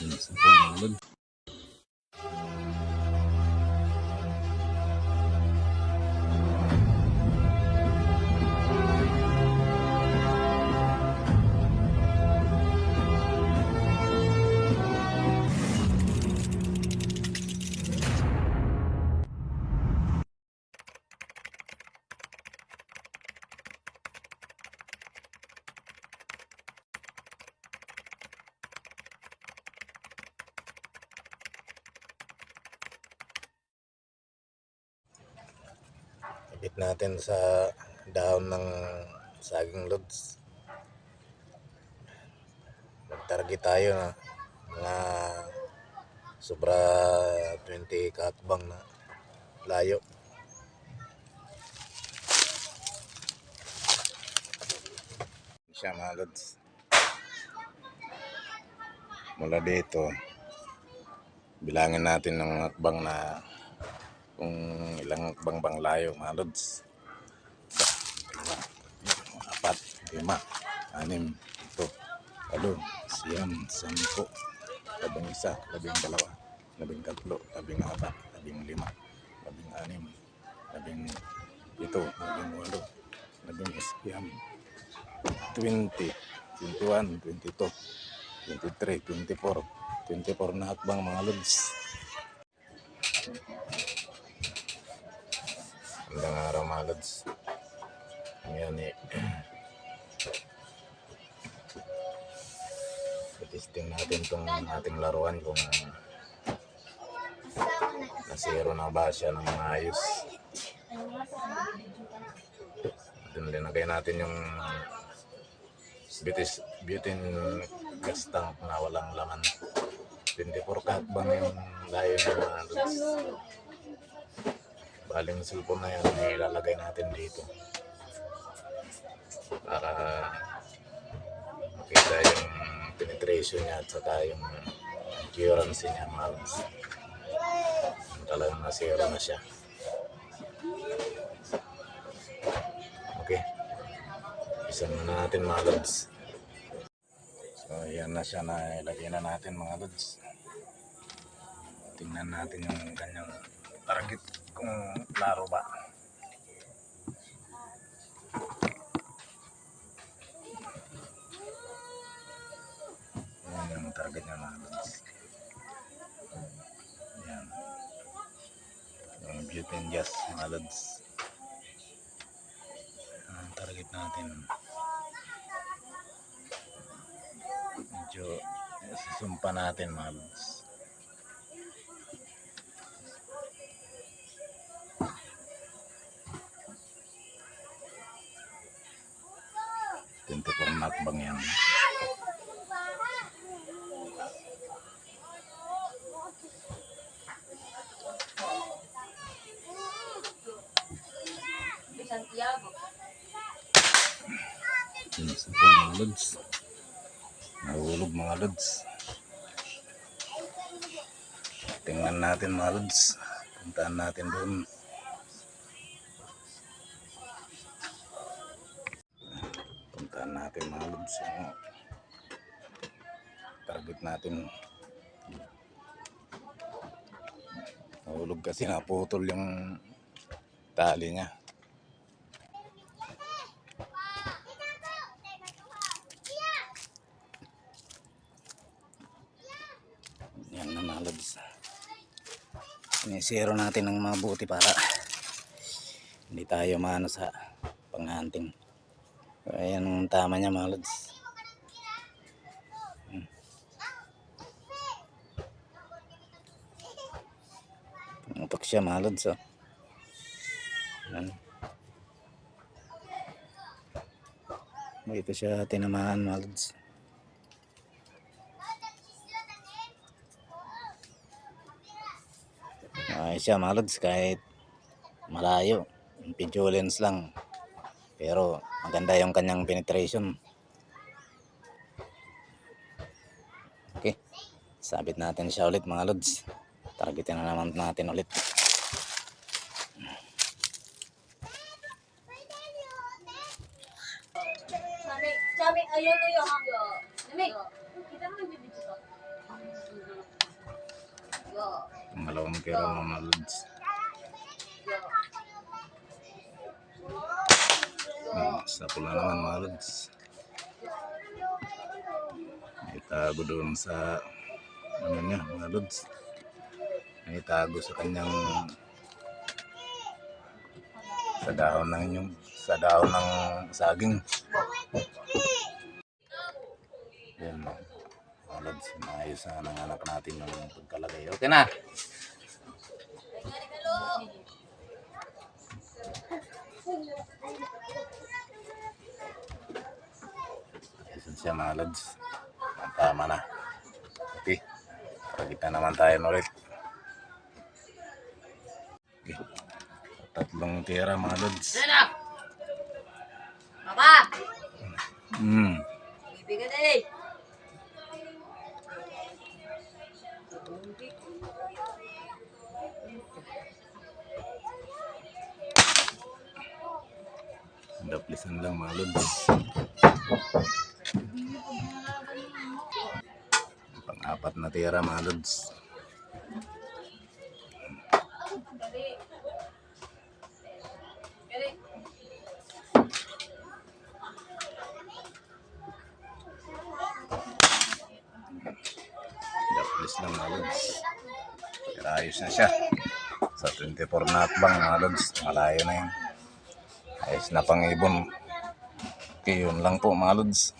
Yun, sa Ibit natin sa dahon ng saging loads. Nag-target tayo na mga sobra 20 kakbang na layo. Siya mga loads. Mula dito, bilangin natin ng hakbang na kung ilang hakbang bang layo mga lods. Dalawa, apat, lima, anim, ito, walo, siyam, sampu, labing isa, labing dalawa, labing tatlo, labing apat, labing lima, labing anim, labing ito, labing walo, labing siyam, 20, 21, 22, 23, 24, 24 na hakbang mga lods. Magandang araw mga lods. Ngayon eh. Testing natin tong ating laruan kung nasiro na ba siya ng maayos. Doon linagay natin yung bitis, butin gas tank na walang laman. 24 kakbang yung layo ng mga lods. Baling cellphone na yan, eh, ilalagay natin dito. Para makita yung penetration niya at saka yung accuracy niya, malas. Talagang nasiro na siya. Okay. Isa na natin mga lods. So, yan na siya na ilagay na natin mga lods. Tingnan natin yung kanyang target kung klaro ba. Yan yung target niya mga. Yan. Yung butane gas mga lods. Ang target natin. Medyo susumpa natin mga lods. Yan. Yun sa pool, mga lods. Nahulog mga lods. Tingnan natin mga lods. Puntaan natin doon. Puntaan natin mga lods. Yung target natin. Nahulog kasi naputol yung tali niya. Yan na mga lods. Sinisero natin ng mabuti para hindi tayo maano sa Ayan ang tama niya mga lods. Hmm. Pumutok siya mga lods. Oh. Yan. Dito siya tinamaan mga lods. Ayos siya mga lods kahit malayo. Lens lang. Pero maganda yung kanyang penetration. Okay. Sabit natin siya ulit mga lods. Targetin na naman natin ulit. Ayun, ayun, ayun. Sabi, kita mo yung bibidyo ko. Dalawang pera mga lods. Sa pula naman mga lods. May tago doon sa ano niya mga lods. May tago sa kanyang sa dahon ng yung sa dahon ng saging. Yan. Mga lods, maayos na nanganap natin yung pagkalagay. Okay na. Siya mga lods. Tama na. Okay. Pagkita naman tayo ulit. Okay. Tatlong tira mga lods. Ano? Papa! Hmm. Ibigan eh! Daplisan lang mga lods. Pang-apat na tira mga lods. Daplis lang mga lods. Pero ayos na siya. Sa 24 na atbang mga lods. Malayo na yun. Ayos na pang ibon. Okay, yun lang po mga lods.